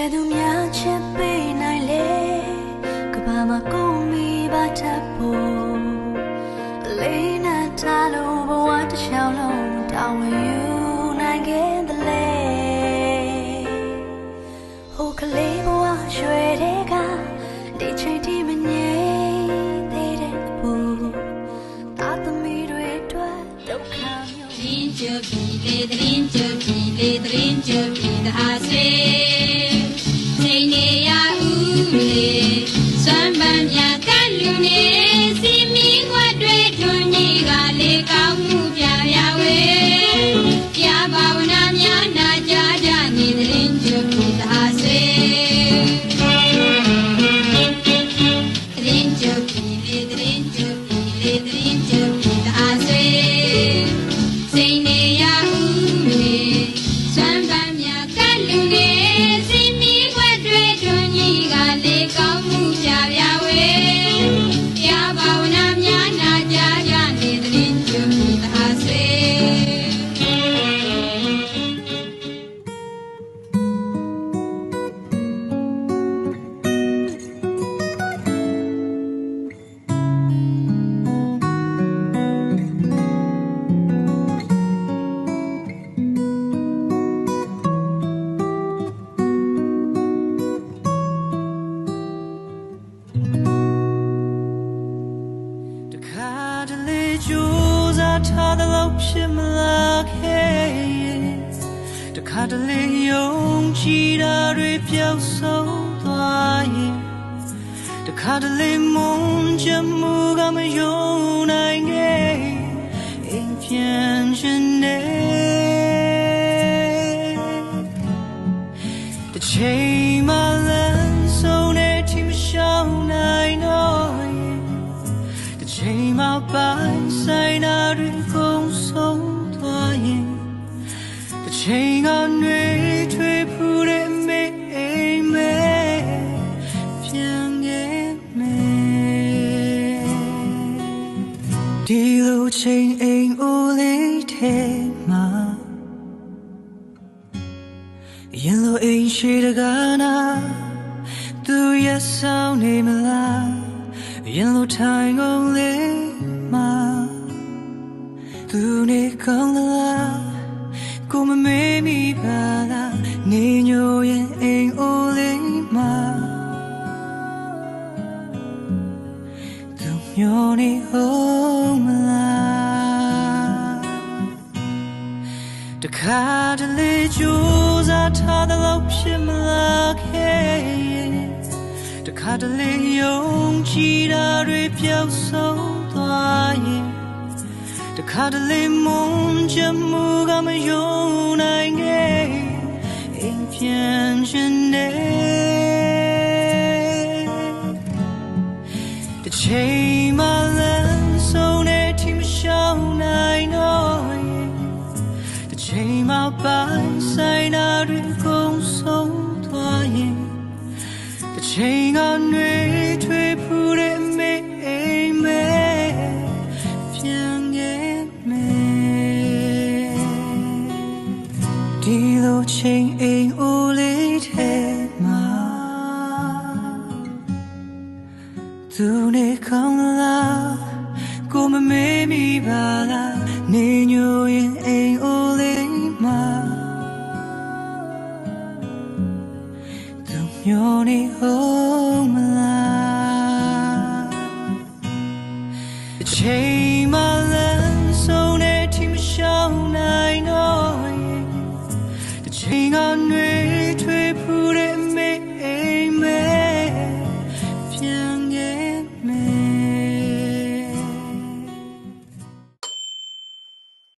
ယ်သူများချစ်ပေးနိုင်လဲကဘာမှာကိုမိပါတတ်ဖို့အလေးနဲ့ထားလို့ဘဝတစ်ချောင်းလုံးတောင်းဝင်ယူနိုင်ခဲ့တယ်လေဟိုကလေးဘဝရွှေတွေကဒီချိန်ထိမငြိမ်သေးတဲ့ဘူးသာသမီတွေအတွက်ဒုက္ခမျိုးသတင်းကြပြီလေသတင်းကြပြီ သတင်း တခါတလေယုံကြည်တာတွေပျောက်ဆုံးသွားရင်တခါတလေမုန်းချင်မှုကမယုံနိုင်ခဲ့အိမ်ပြန်ခြင်းနဲ့တစ်ချိန်မှလမ်းဆုံးတဲ့ทีမရှောင်နိုင်တော့ရင်တစ်ချိန်မှပို ဒီလိုချိန်အိမ်အိုးလေးထဲမှာရင်လိုအိမ်ရှိတကားနာသူရဲ့ဆောင်နေမလားရင်လိုထိုင်ကုန်လေးမှာသူနေကောင်းသလားကို မမေးမိပါလားနေညိုရင်အိမ်အိုးလေးမှာသူမျောနေဟုတ်မလားတခါတလေကြိုးစားထားတဲ့လောက်ဖြစ်မလာခဲ့ရင်တခါတလေယုံကြည်တာတွေပျောက်ဆုံးသွားရင်တခါတလေမုန်းချင်မှုကမယုံနိုင်ခဲ့ အိမ်ပြန်ခြင်းနဲ့တစ်ချိန်မှလမ်းဆုံးတဲ့ทีမရှောင်နိုင်တော့ရင်တစ်ချိန်မှပိုင်ဆိုင်တာတွေကုန်ဆုံးသွား ကိုမမေးမိပါလားနေညိုရင်အိမ်အိုးလေးမှာသူမျောနေဟုတ်မလားအချိန်မှလ